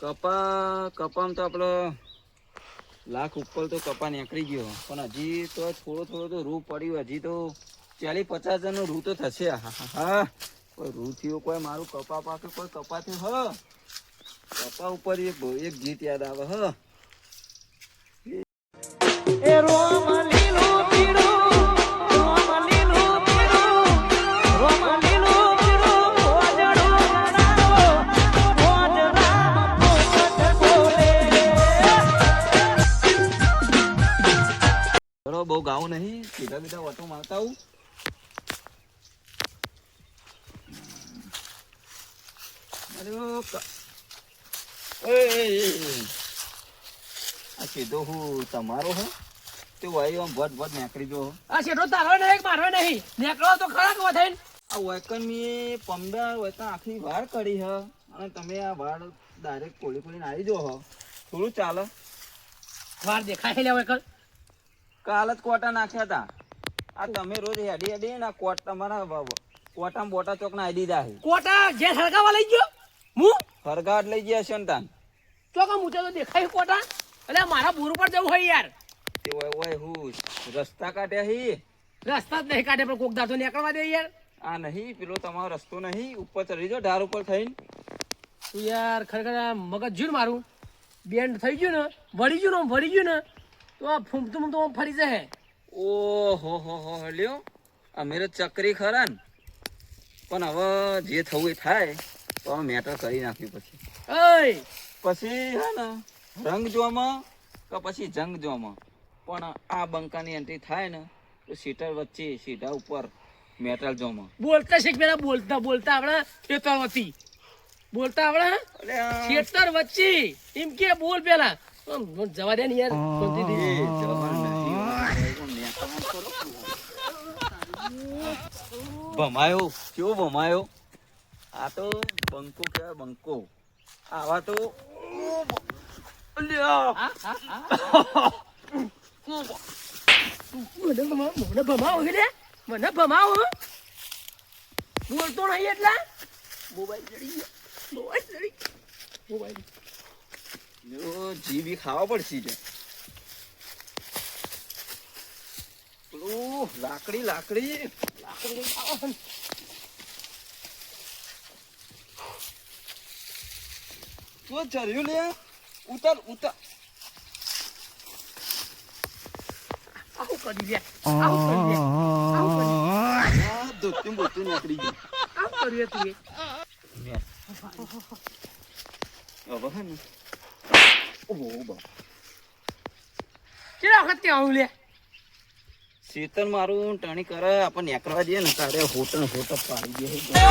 કપા કપામાં તો આપણો લાખ ઉપર તો કપા નીકળી ગયો. પણ હજી તો થોડો થોડો તો રૂ પડ્યું, હજી તો ચાલીસ પચાસ હજારનો રૂ તો થશે. હા કોઈ રૂ થયો, કોઈ મારું કપા પાકે, કોઈ કપા થયું, હ. કપા ઉપર એક ગીત યાદ આવે, હ. એ રોમ ચલો બહુ ગાવું નહીં સીધા બીધા ઓટો મારતા એ. આ સીધો હું તમારો હો? તે વાયુ આમ ભટ ભટ નીકળી જો આ શેઠો તારો નહીં મારો નહીં. નીકળો તો ખરા વધે આ વૈકન મેં પંદર વૈકન આખી વાળ કરી હ અને તમે આ વાળ ડાયરેક્ટ કોળી કોળી આવી જો હો. થોડું ચાલે. વાર દેખાય લે કાલ જ કોટા નાખ્યા હતા આ તમે રોજ હેડી હેડી ને કોટ તમારા કોટામાં બોટા ચોક ના આઈડી દાહી કોટા? જે સરગાવા લઈ ગયો? હું? ફરગાટ લઈ ગયા છે તાન. ચોકા મૂચે તો દેખાય કોટા? એટલે મારા બોર ઉપર જવું હોય યાર. ઓય ઓય હું રસ્તા કાઢ્યા હી. રસ્તા જ નહીં કાઢે પણ કોક દાતો નીકળવા દે યાર. આ નહીં પેલો તમારો રસ્તો નહીં. ઉપર ચડી જો ઢાર ઉપર થઈને. તું યાર ખરેખર મગજ જ્યુ ને મારું. બેન્ડ થઈ ગયું ને વળી ગયું ને વળી ગયું ને. તો ફૂમતું ફૂમતું ફરી જાય ઓ હો હો હો લ્યો. અમે તો ચકરી ખરા ને. પણ હવે જે થવું એ થાય તો અમે મેટર કરી નાખ્યું પછી. ઓય! પછી હે ને રંગ જોવામાં કે પછી જંગ જોમાં પણ આ બંકાની એન્ટ્રી થાય ને તો સીટર વચ્ચે સીધા ઉપર મેટલ જોમાં બોલતા શીખ પેલા બોલતા બોલતા આપણે ખેતર હતી બોલતા આપણે ખેતર વચ્ચે. એમ કે બોલ પેલા. જવા દે ને યાર. ભમાયો કેવો ભમાયો? આ તો બંકો કહેવાય બંકો. આવા તો અલ્યા. હા, હા, હા. મને ભમા- મને ભમાવો કે? મને ભમાવો. બોલતો નહીં એટલા. મોબાઈલ ચડી ગયો. મોબાઈલ ચડી મોબાઈલ. જો જીભી ખાવા પડશે છે લાકડી લાકડી લાકડી. આવો ને. ચર્યું લે ઉતર ઉતર. આવું કરી લે આવું કરી લે. આવું કરી આ ધોતી બોતી નીકળી ગઈ આવું કર્યું તું એ. હવે હે ને ઓહો બા કેટલા વખત ત્યાં આવું લે. શીતલ મારું ટાણી કરે આપણને એકરવા દે ને તારે હોટલ હોટલ પાડી દે